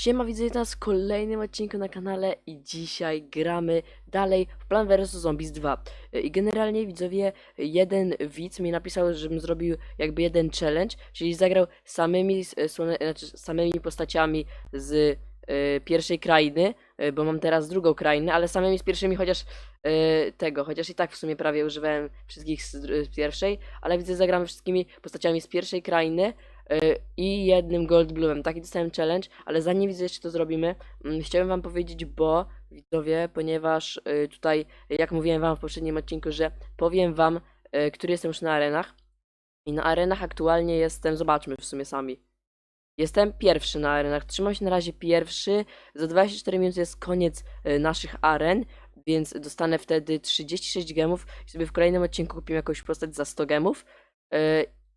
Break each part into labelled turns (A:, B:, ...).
A: Siema, widzę nas w kolejnym odcinku na kanale i dzisiaj gramy dalej w Plan vs Zombies 2. I generalnie widzowie, jeden widz mi napisał, żebym zrobił jakby jeden challenge, czyli zagrał samymi, słone- znaczy samymi postaciami z e, pierwszej krainy, e, bo mam teraz drugą krainę, ale samymi z pierwszymi chociaż e, tego, chociaż i tak w sumie prawie używałem wszystkich z, z pierwszej, ale widzę, zagramy wszystkimi postaciami z pierwszej krainy, y, i jednym Goldblumem. Taki dostałem challenge, ale zanim widzę jeszcze to zrobimy, mm, chciałem wam powiedzieć, bo widzowie, ponieważ y, tutaj, jak mówiłem wam w poprzednim odcinku, że powiem wam, y, który jestem już na arenach. I na arenach aktualnie jestem, zobaczmy w sumie sami. Jestem pierwszy na arenach, trzymam się na razie pierwszy. Za 24 minuty jest koniec naszych aren, więc dostanę wtedy 36 gemów i sobie w kolejnym odcinku kupimy jakąś postać za 100 gemów.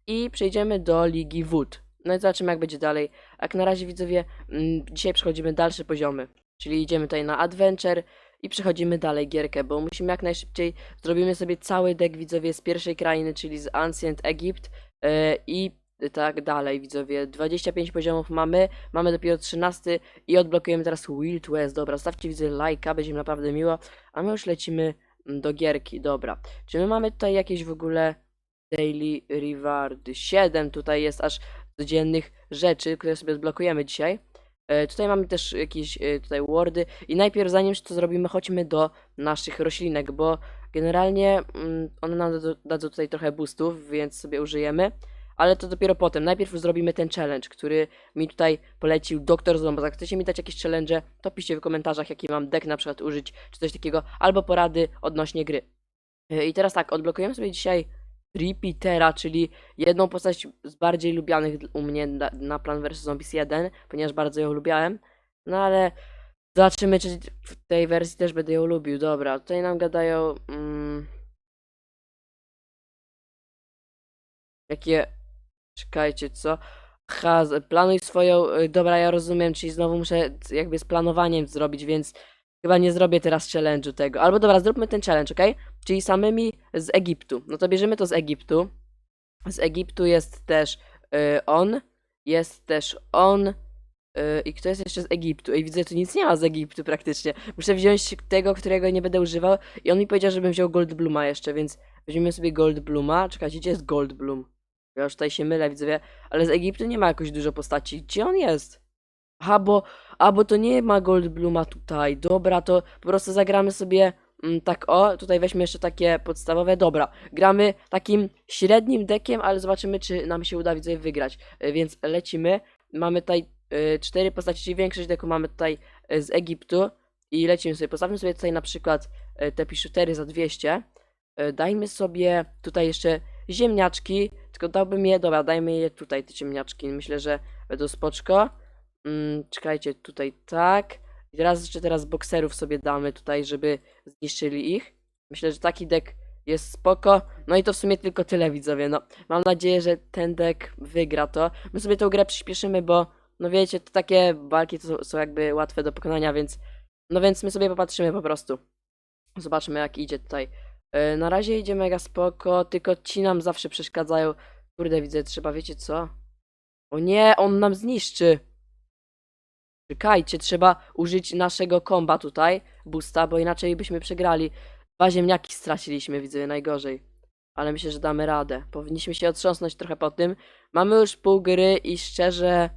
A: I przejdziemy do Ligi Wód. No i zobaczymy jak będzie dalej. Jak na razie widzowie, mm, dzisiaj przechodzimy dalsze poziomy. Czyli idziemy tutaj na Adventure i przechodzimy dalej gierkę, bo musimy jak najszybciej, zrobimy sobie cały deck widzowie z pierwszej krainy, czyli z Ancient Egypt yy, i tak dalej widzowie. 25 poziomów mamy, mamy dopiero 13 i odblokujemy teraz Wild West. Dobra, stawcie widzę lajka, będzie mi naprawdę miło. A my już lecimy mm, do gierki, dobra. Czy my mamy tutaj jakieś w ogóle Daily Reward 7 tutaj jest aż codziennych rzeczy, które sobie odblokujemy dzisiaj. E, tutaj mamy też jakieś e, tutaj wordy i najpierw zanim to zrobimy, chodźmy do naszych roślinek, bo generalnie mm, one nam dadzą, tutaj trochę boostów, więc sobie użyjemy. Ale to dopiero potem. Najpierw zrobimy ten challenge, który mi tutaj polecił Dr. Zombo. Jak chcecie mi dać jakieś challenge, to piszcie w komentarzach, jaki mam deck na przykład użyć, czy coś takiego, albo porady odnośnie gry. E, I teraz tak, odblokujemy sobie dzisiaj Repeatera, czyli jedną postać z bardziej lubianych u mnie na, na Plan vs Zombies 1, ponieważ bardzo ją lubiałem. No ale zobaczymy, czy w tej wersji też będę ją lubił. Dobra, tutaj nam gadają. Mm, jakie. Czekajcie, co? Ha, z- planuj swoją. y, Dobra, ja rozumiem, czyli znowu muszę jakby z planowaniem zrobić, więc chyba nie zrobię teraz challenge'u tego. Albo dobra, zróbmy ten challenge, ok? Czyli samymi z Egiptu. No to bierzemy to z Egiptu. Z Egiptu jest też y, on, jest też on. y, I kto jest jeszcze z Egiptu? I widzę, tu nic nie ma z Egiptu praktycznie. Muszę wziąć tego, którego nie będę używał. I on mi powiedział, żebym wziął Goldbluma jeszcze, więc weźmiemy sobie Goldbluma. Czekajcie, gdzie jest Goldblum? Ja już tutaj się mylę, widzowie. Ale z Egiptu nie ma jakoś dużo postaci. Gdzie on jest? Aha, bo, to nie ma Goldbluma tutaj. Dobra, to po prostu zagramy sobie mm, tak o. Tutaj weźmy jeszcze takie podstawowe. Dobra, gramy takim średnim dekiem, ale zobaczymy, czy nam się uda widzowie wygrać. E, Więc lecimy. Mamy tutaj e, cztery postaci, czyli większość deku mamy tutaj e, z Egiptu. I lecimy sobie. Postawmy sobie tutaj na przykład e, te piszutery za 200. E, Dajmy sobie tutaj jeszcze ziemniaczki. Tylko dałbym je, dobra, dajmy je tutaj, te ziemniaczki. Myślę, że będą spoczko. Mm, czekajcie, tutaj tak. I teraz jeszcze teraz bokserów sobie damy tutaj, żeby zniszczyli ich. Myślę, że taki deck jest spoko. No i to w sumie tylko tyle widzowie. No, mam nadzieję, że ten deck wygra to. My sobie tą grę przyspieszymy, bo no wiecie, to takie walki to są, są jakby łatwe do pokonania, więc no więc my sobie popatrzymy po prostu. Zobaczmy jak idzie tutaj. Yy, na razie idzie mega spoko, tylko ci nam zawsze przeszkadzają. Kurde, widzę, trzeba, wiecie co? O nie, on nam zniszczy. Czekajcie, trzeba użyć naszego komba tutaj, boosta, bo inaczej byśmy przegrali. Dwa ziemniaki straciliśmy, widzę, najgorzej. Ale myślę, że damy radę. Powinniśmy się otrząsnąć trochę po tym. Mamy już pół gry i szczerze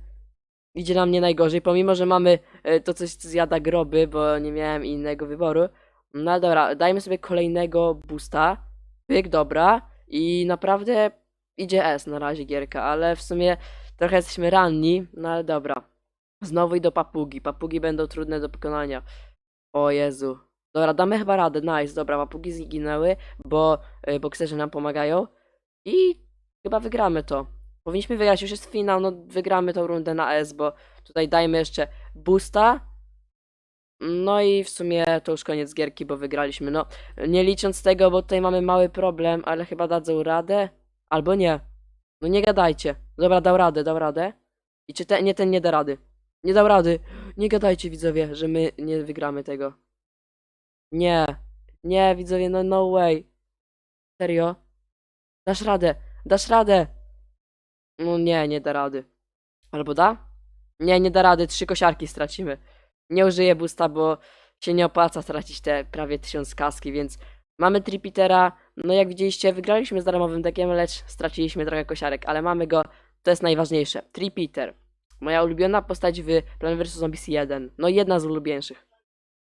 A: idzie nam nie najgorzej, pomimo, że mamy e, to coś, co zjada groby, bo nie miałem innego wyboru. No ale dobra, dajmy sobie kolejnego boosta. Pyk, dobra. I naprawdę idzie S na razie gierka, ale w sumie trochę jesteśmy ranni, no ale dobra. Znowu i do papugi. Papugi będą trudne do pokonania. O Jezu. Dobra, damy chyba radę. Nice, dobra, papugi zginęły, bo y, bokserzy nam pomagają. I chyba wygramy to. Powinniśmy wygrać, już jest finał, no wygramy tą rundę na S, bo tutaj dajmy jeszcze boosta. No i w sumie to już koniec gierki, bo wygraliśmy. No, nie licząc tego, bo tutaj mamy mały problem, ale chyba dadzą radę. Albo nie. No nie gadajcie. Dobra, dał radę, dał radę. I czy ten, nie ten nie da rady. Nie dał rady. Nie gadajcie widzowie, że my nie wygramy tego. Nie. Nie, widzowie, no no way. Serio? Dasz radę. Dasz radę. No nie, nie da rady. Albo da? Nie, nie da rady, trzy kosiarki stracimy. Nie użyję boosta, bo się nie opłaca stracić te prawie tysiąc kaski, więc mamy Tripitera. No jak widzieliście, wygraliśmy z darmowym dekiem, lecz straciliśmy trochę kosiarek, ale mamy go, to jest najważniejsze. Tripiter. Moja ulubiona postać w Plan vs Zombies 1. No jedna z ulubieńszych.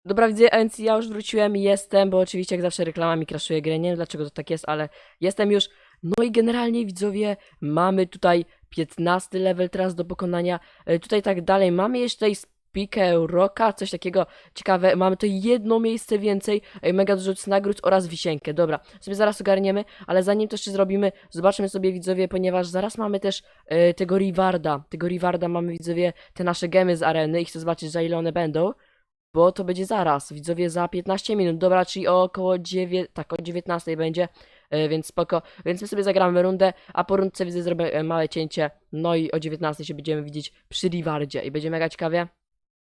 A: Dobra, widzę, więc ja już wróciłem i jestem, bo oczywiście jak zawsze reklama mi kraszuje grę, nie wiem dlaczego to tak jest, ale jestem już. No i generalnie widzowie, mamy tutaj 15 level teraz do pokonania. E, Tutaj tak dalej, mamy jeszcze tutaj Spikę Rocka, coś takiego ciekawe. Mamy to jedno miejsce więcej, mega dużo nagród oraz wisienkę. Dobra, sobie zaraz ogarniemy, ale zanim to jeszcze zrobimy, zobaczmy sobie widzowie, ponieważ zaraz mamy też e, tego Rivarda. Tego Rivarda mamy widzowie, te nasze gemy z areny i chcę zobaczyć za ile one będą. Bo to będzie zaraz, widzowie, za 15 minut. Dobra, czyli około 9, tak, o 19 będzie, e, więc spoko. Więc my sobie zagramy rundę, a po rundce widzę zrobię e, małe cięcie. No i o 19 się będziemy widzieć przy Rivardzie i będzie mega ciekawie.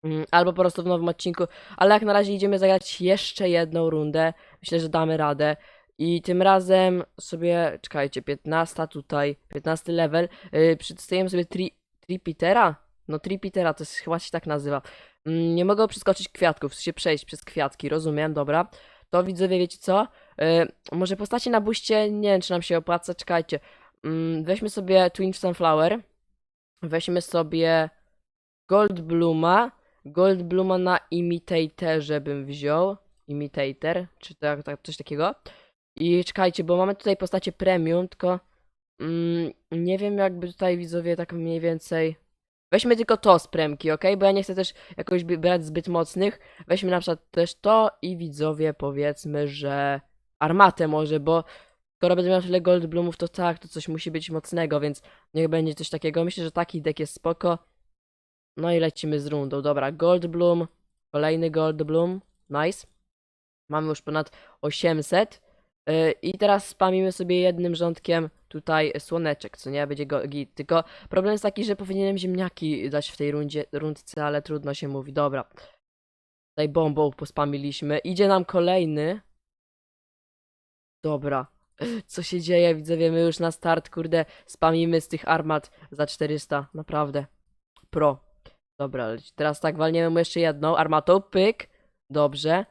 A: Mm, Albo po prostu w nowym odcinku, ale jak na razie idziemy zagrać jeszcze jedną rundę. Myślę, że damy radę. I tym razem sobie, czekajcie, 15 tutaj, 15 level. Yy, sobie tri, Tripitera? No Tripitera, to jest, chyba się tak nazywa. Mm, Nie mogę przeskoczyć kwiatków, w sensie przejść przez kwiatki, rozumiem, dobra. To widzowie, wiecie co? Yy, może postacie na buście, nie wiem czy nam się opłaca, czekajcie. Mm, weźmy sobie Twin Sunflower. Weźmy sobie Goldbluma. Goldbluma na Imitatorze bym wziął. Imitator, czy tak, tak, coś takiego. I czekajcie, bo mamy tutaj postacie premium, tylko mm, nie wiem jakby tutaj widzowie tak mniej więcej... Weźmy tylko to z premki, ok? Bo ja nie chcę też jakoś brać zbyt mocnych. Weźmy na przykład też to i widzowie powiedzmy, że armatę może, bo skoro będę miał tyle Goldblumów, to tak, to coś musi być mocnego, więc niech będzie coś takiego. Myślę, że taki deck jest spoko. No i lecimy z rundą. Dobra, Goldblum. Kolejny Goldblum. Nice. Mamy już ponad 800. Yy, I teraz spamimy sobie jednym rządkiem tutaj słoneczek, co nie? Będzie go git. Tylko problem jest taki, że powinienem ziemniaki dać w tej rundzie, rundce, ale trudno się mówi. Dobra. Tutaj bombą pospamiliśmy. Idzie nam kolejny. Dobra. Co się dzieje? Widzowie, my już na start, kurde, spamimy z tych armat za 400. Naprawdę. Pro. Dobra, leć- teraz tak, walniemy mu jeszcze jedną armatą, pyk. Dobrze.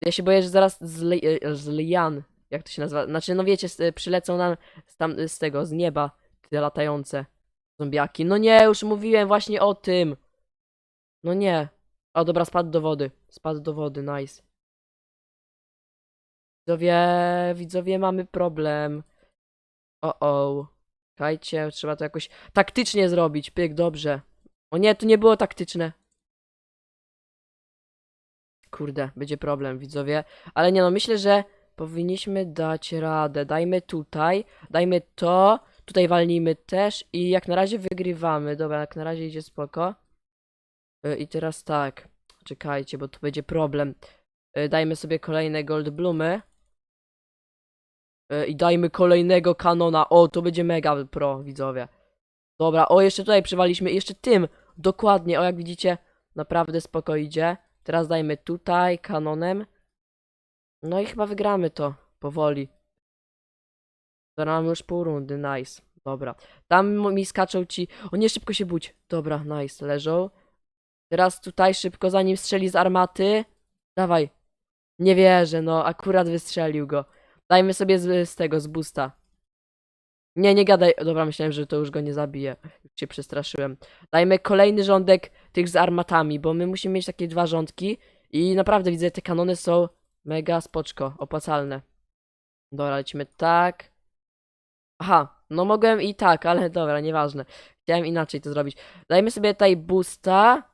A: Ja się boję, że zaraz z, li, e, z lian, jak to się nazywa, znaczy no wiecie, s- przylecą nam z, tam, z tego, z nieba, te latające zombiaki. No nie, już mówiłem właśnie o tym. No nie. O dobra, spadł do wody. Spadł do wody, nice. Widzowie, widzowie, mamy problem. O, o. Czekajcie, trzeba to jakoś taktycznie zrobić. Pyk, dobrze. O nie, to nie było taktyczne. Kurde, będzie problem, widzowie. Ale nie no, myślę, że powinniśmy dać radę. Dajmy tutaj, dajmy to, tutaj walnijmy też i jak na razie wygrywamy. Dobra, jak na razie idzie spoko. Y, I teraz tak, czekajcie, bo tu będzie problem. Y, Dajmy sobie kolejne goldblumy. Y, I dajmy kolejnego kanona. O, to będzie mega pro, widzowie. Dobra, o, jeszcze tutaj przywaliśmy, jeszcze tym. Dokładnie, o, jak widzicie, naprawdę spoko idzie. Teraz dajmy tutaj kanonem. No i chyba wygramy to powoli. Dobra, mamy już pół rundy, nice. Dobra. Tam mi skaczą ci. O nie, szybko się budź. Dobra, nice, leżą. Teraz tutaj szybko, zanim strzeli z armaty. Dawaj. Nie wierzę, no, akurat wystrzelił go. Dajmy sobie z, z tego, z boosta. Nie, nie gadaj. Dobra, myślałem, że to już go nie zabije. Już się przestraszyłem. Dajmy kolejny rządek tych z armatami, bo my musimy mieć takie dwa rządki. I naprawdę widzę, te kanony są mega spoczko, opłacalne. Dobra, lecimy tak. Aha, no mogłem i tak, ale dobra, nieważne. Chciałem inaczej to zrobić. Dajmy sobie tutaj boosta.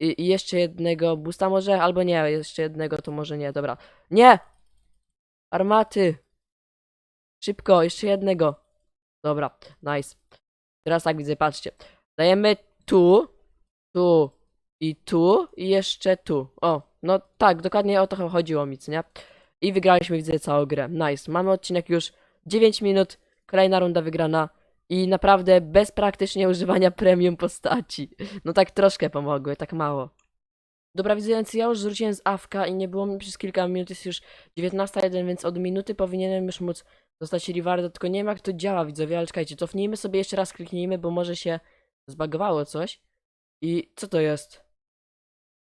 A: I, i jeszcze jednego boosta może, albo nie, jeszcze jednego to może nie, dobra. Nie! Armaty! Szybko, jeszcze jednego. Dobra, nice. Teraz tak widzę, patrzcie. Dajemy tu, tu i tu i jeszcze tu. O, no tak, dokładnie o to chodziło mi, co nie? I wygraliśmy, widzę, całą grę. Nice. Mamy odcinek już 9 minut, kolejna runda wygrana i naprawdę bez praktycznie używania premium postaci. No tak troszkę pomogły, tak mało. Dobra, widzę, ja już zwróciłem z awka i nie było mi przez kilka minut, jest już 19.01, więc od minuty powinienem już móc dostać rewarda, tylko nie wiem jak to działa, widzowie, ale czekajcie, cofnijmy sobie jeszcze raz, kliknijmy, bo może się zbagowało coś. I co to jest?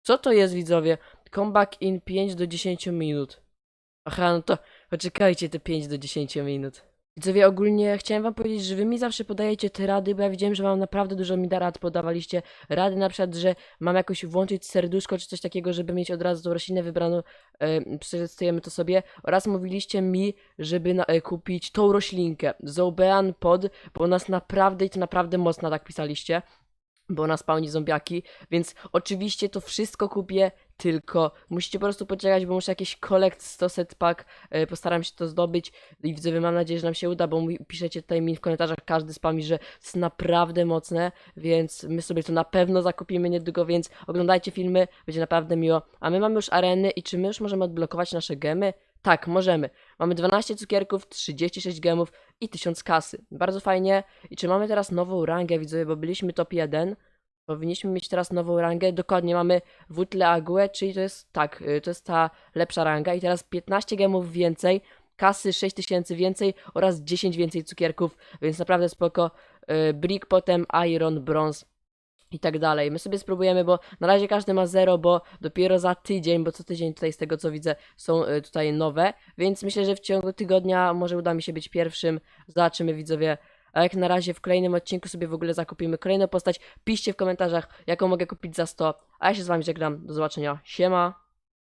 A: Co to jest, widzowie? Comeback in 5 do 10 minut. Aha, no to poczekajcie te 5 do 10 minut. Widzowie, ogólnie chciałem wam powiedzieć, że wy mi zawsze podajecie te rady, bo ja widziałem, że wam naprawdę dużo mi da rad podawaliście. Rady na przykład, że mam jakoś włączyć serduszko czy coś takiego, żeby mieć od razu tą roślinę wybraną, e, przetestujemy to sobie. Oraz mówiliście mi, żeby na, e, kupić tą roślinkę, Zobean Pod, bo jest naprawdę i to naprawdę mocna, tak pisaliście bo ona spełni zombiaki, więc oczywiście to wszystko kupię, tylko musicie po prostu poczekać, bo muszę jakiś collect 100 set pack, e, postaram się to zdobyć i widzowie mam nadzieję, że nam się uda, bo piszecie tutaj mi w komentarzach, każdy spami, że jest naprawdę mocne, więc my sobie to na pewno zakupimy niedługo, więc oglądajcie filmy, będzie naprawdę miło, a my mamy już areny i czy my już możemy odblokować nasze gemy? Tak, możemy. Mamy 12 cukierków, 36 gemów i 1000 kasy. Bardzo fajnie. I czy mamy teraz nową rangę, widzowie, bo byliśmy top 1. Powinniśmy mieć teraz nową rangę. Dokładnie mamy Wutle Ague, czyli to jest tak, y, to jest ta lepsza ranga. I teraz 15 gemów więcej, kasy 6000 więcej oraz 10 więcej cukierków, więc naprawdę spoko. Y, Brick, potem Iron, Bronze i tak dalej. My sobie spróbujemy, bo na razie każdy ma zero, bo dopiero za tydzień, bo co tydzień tutaj z tego co widzę są y, tutaj nowe, więc myślę, że w ciągu tygodnia może uda mi się być pierwszym. Zobaczymy widzowie. A jak na razie w kolejnym odcinku sobie w ogóle zakupimy kolejną postać, piszcie w komentarzach, jaką mogę kupić za 100. A ja się z wami żegnam. Do zobaczenia. Siema.